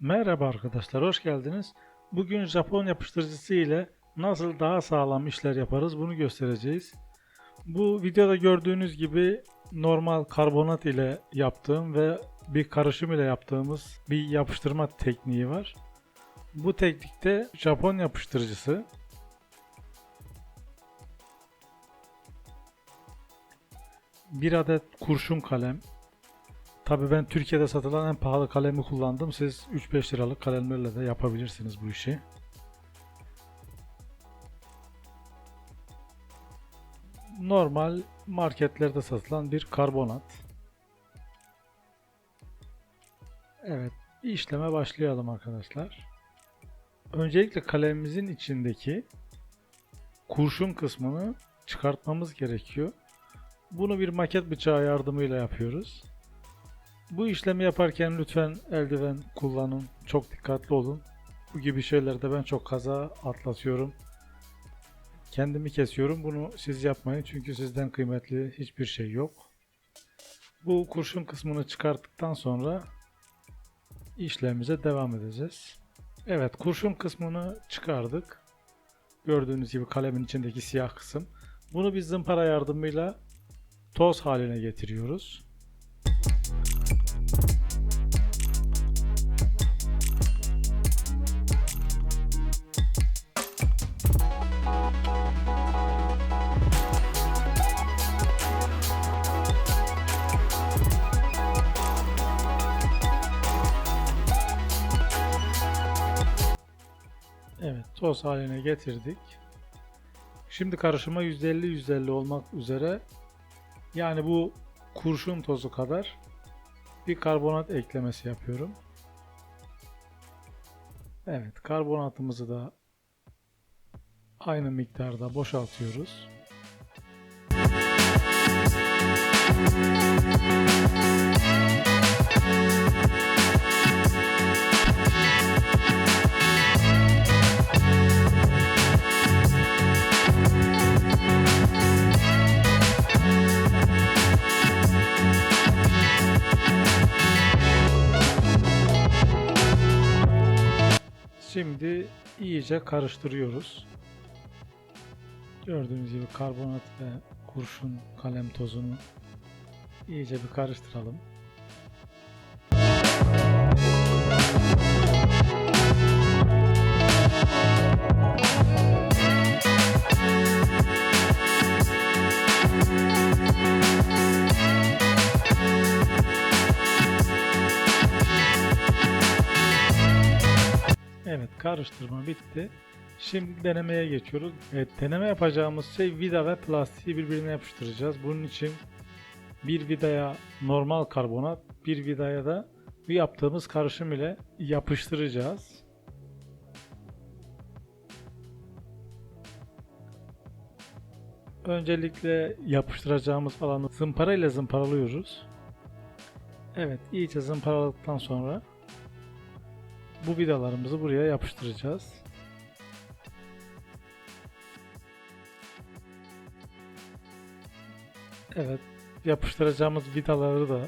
Merhaba arkadaşlar, hoş geldiniz. Bugün Japon yapıştırıcısı ile nasıl daha sağlam işler yaparız bunu göstereceğiz. Bu videoda gördüğünüz gibi normal karbonat ile yaptığım ve bir karışım ile yaptığımız bir yapıştırma tekniği var. Bu teknikte Japon yapıştırıcısı bir adet kurşun kalem, Tabii ben Türkiye'de satılan en pahalı kalemi kullandım. Siz 3-5 liralık kalemlerle de yapabilirsiniz bu işi. Normal marketlerde satılan bir karbonat. Evet, işleme başlayalım arkadaşlar. Öncelikle kalemimizin içindeki kurşun kısmını çıkartmamız gerekiyor. Bunu bir maket bıçağı yardımıyla yapıyoruz. Bu işlemi yaparken lütfen eldiven kullanın. Çok dikkatli olun. Bu gibi şeylerde ben çok kaza atlatıyorum. Kendimi kesiyorum. Bunu siz yapmayın çünkü sizden kıymetli hiçbir şey yok. Bu kurşun kısmını çıkarttıktan sonra işlemimize devam edeceğiz. Evet kurşun kısmını çıkardık. Gördüğünüz gibi kalemin içindeki siyah kısım. Bunu biz zımpara yardımıyla toz haline getiriyoruz. Evet, toz haline getirdik. Şimdi karışıma %50-%50 olmak üzere yani bu kurşun tozu kadar bir karbonat eklemesi yapıyorum. Evet, karbonatımızı da aynı miktarda boşaltıyoruz. Şimdi iyice karıştırıyoruz. Gördüğünüz gibi karbonat ve kurşun kalem tozunu iyice bir karıştıralım. Karıştırma bitti. Şimdi denemeye geçiyoruz. Evet deneme yapacağımız şey vida ve plastiği birbirine yapıştıracağız. Bunun için bir vidaya normal karbonat, bir vidaya da bu yaptığımız karışım ile yapıştıracağız. Öncelikle yapıştıracağımız alanı zımpara ile zımparalıyoruz. Evet iyice zımparaladıktan sonra bu vidalarımızı buraya yapıştıracağız. Evet, yapıştıracağımız vidaları da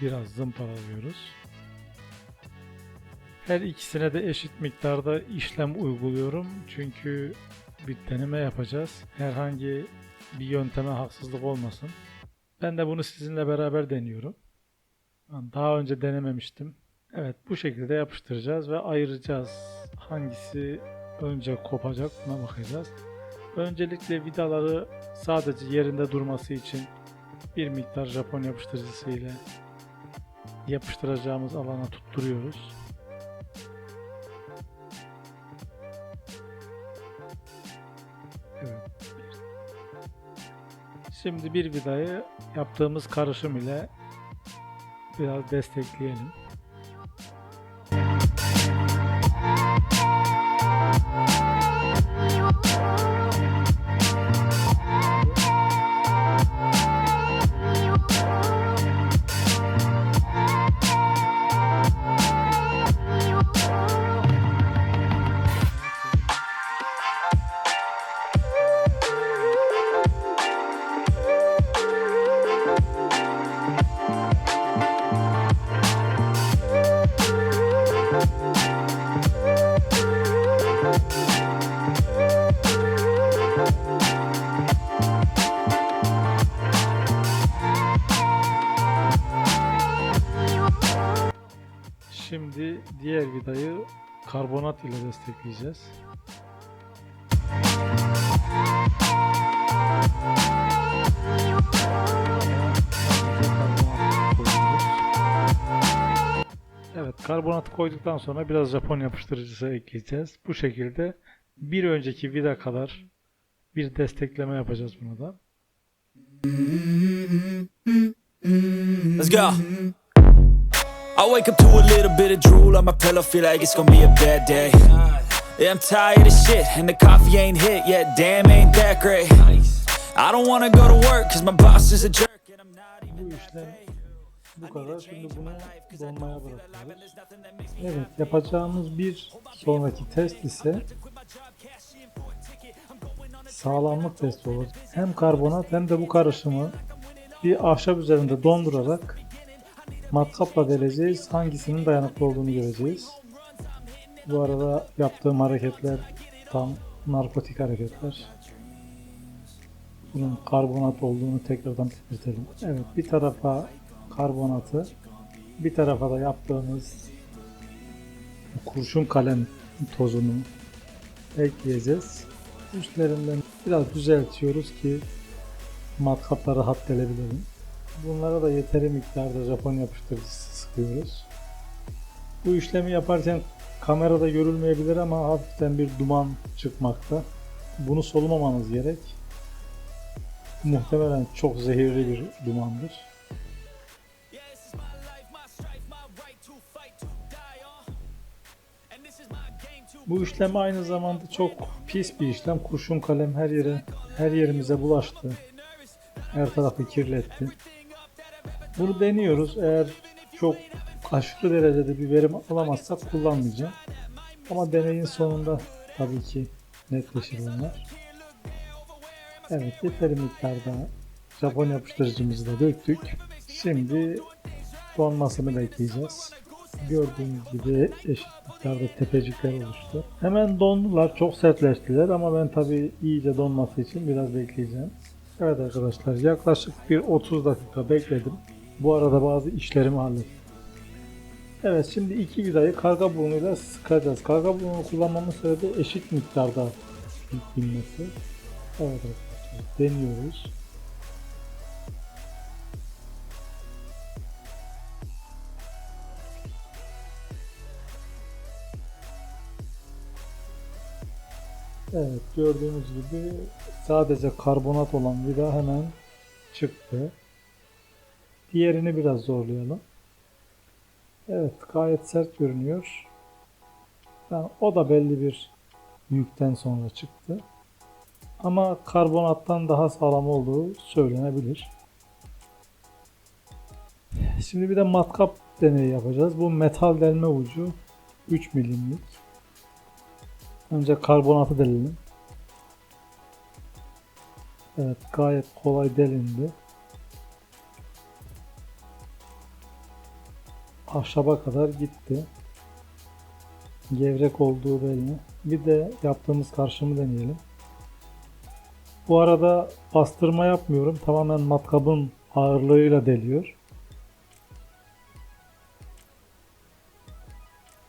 biraz zımparalıyoruz. Her ikisine de eşit miktarda işlem uyguluyorum. Çünkü bir deneme yapacağız. Herhangi bir yönteme haksızlık olmasın. Ben de bunu sizinle beraber deniyorum. Daha önce denememiştim. Evet bu şekilde yapıştıracağız ve ayıracağız. Hangisi önce kopacak buna bakacağız. Öncelikle vidaları sadece yerinde durması için bir miktar Japon yapıştırıcısı ile yapıştıracağımız alana tutturuyoruz. Evet. Şimdi bir vidayı yaptığımız karışım ile biraz destekleyelim. Şimdi diğer vidayı karbonat ile destekleyeceğiz. Evet karbonatı koyduktan sonra biraz Japon yapıştırıcısı ekleyeceğiz. Bu şekilde bir önceki vida kadar bir destekleme yapacağız buna da. Let's go. I wake up to a little bit of drool on my pillow, feel like it's gonna be a bad day. Yeah, I'm tired of shit, and the coffee ain't hit yet. Damn, ain't that great. I don't wanna go to work, cause my boss is a jerk, and I'm not even. Bu kadar. Şimdi bunu donmaya bırakıyoruz. Evet yapacağımız bir sonraki test ise sağlamlık testi olur. Hem karbonat hem de bu karışımı bir ahşap üzerinde dondurarak matkapla deleceğiz. Hangisinin dayanıklı olduğunu göreceğiz. Bu arada yaptığım hareketler tam narkotik hareketler. Bunun karbonat olduğunu tekrardan belirtelim. Evet bir tarafa karbonatı bir tarafa da yaptığımız kurşun kalem tozunu ekleyeceğiz. Üstlerinden biraz düzeltiyoruz ki matkapla rahat delebilelim. Bunlara da yeteri miktarda Japon yapıştırıcısı sıkıyoruz. Bu işlemi yaparken kamerada görülmeyebilir ama hafiften bir duman çıkmakta. Bunu solumamanız gerek. Muhtemelen çok zehirli bir dumandır. Bu işlem aynı zamanda çok pis bir işlem. Kurşun kalem her yere, her yerimize bulaştı. Her tarafı kirletti. Bunu deniyoruz. Eğer çok aşırı derecede bir verim alamazsak kullanmayacağım. Ama deneyin sonunda tabii ki netleşir bunlar. Evet yeteri miktarda Japon yapıştırıcımızı da döktük. Şimdi donmasını bekleyeceğiz. Gördüğünüz gibi eşit miktarda tepecikler oluştu. Hemen dondular, çok sertleştiler ama ben tabii iyice donması için biraz bekleyeceğim. Evet arkadaşlar yaklaşık bir 30 dakika bekledim. Bu arada bazı işlerimi hallettim. Evet şimdi iki vidayı karga burnuyla sıkacağız. Karga burnu kullanmamın sebebi eşit miktarda binmesi. Evet arkadaşlar deniyoruz. Evet gördüğünüz gibi sadece karbonat olan vida hemen çıktı. Diğerini biraz zorlayalım. Evet gayet sert görünüyor. Yani o da belli bir yükten sonra çıktı. Ama karbonattan daha sağlam olduğu söylenebilir. Şimdi bir de matkap deneyi yapacağız. Bu metal delme ucu 3 milimlik. Önce karbonatı delelim. Evet gayet kolay delindi. Ahşaba kadar gitti. Gevrek olduğu belli. Bir de yaptığımız karşımı deneyelim. Bu arada bastırma yapmıyorum. Tamamen matkabın ağırlığıyla deliyor.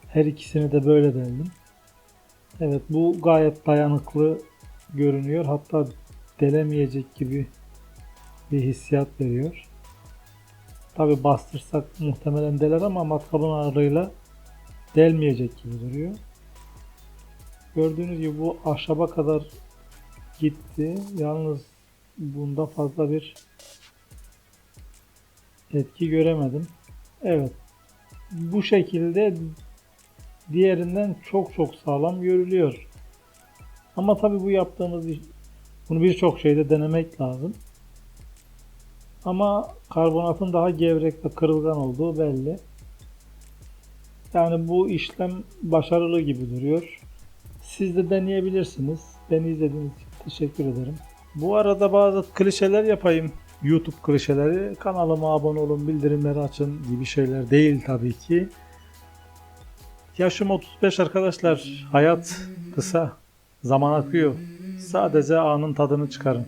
Her ikisini de böyle deldim. Evet bu gayet dayanıklı görünüyor. Hatta delemeyecek gibi bir hissiyat veriyor. Tabi bastırsak muhtemelen deler ama matkabın ağırlığıyla delmeyecek gibi duruyor. Gördüğünüz gibi bu ahşaba kadar gitti. Yalnız bunda fazla bir etki göremedim. Evet. Bu şekilde diğerinden çok çok sağlam görülüyor. Ama tabi bu yaptığımız bunu birçok şeyde denemek lazım. Ama karbonatın daha gevrek ve kırılgan olduğu belli. Yani bu işlem başarılı gibi duruyor. Siz de deneyebilirsiniz. Beni izlediğiniz için teşekkür ederim. Bu arada bazı klişeler yapayım. YouTube klişeleri. Kanalıma abone olun, bildirimleri açın gibi şeyler değil tabii ki. Yaşım 35 arkadaşlar. Hayat kısa. Zaman akıyor. Sadece anın tadını çıkarın.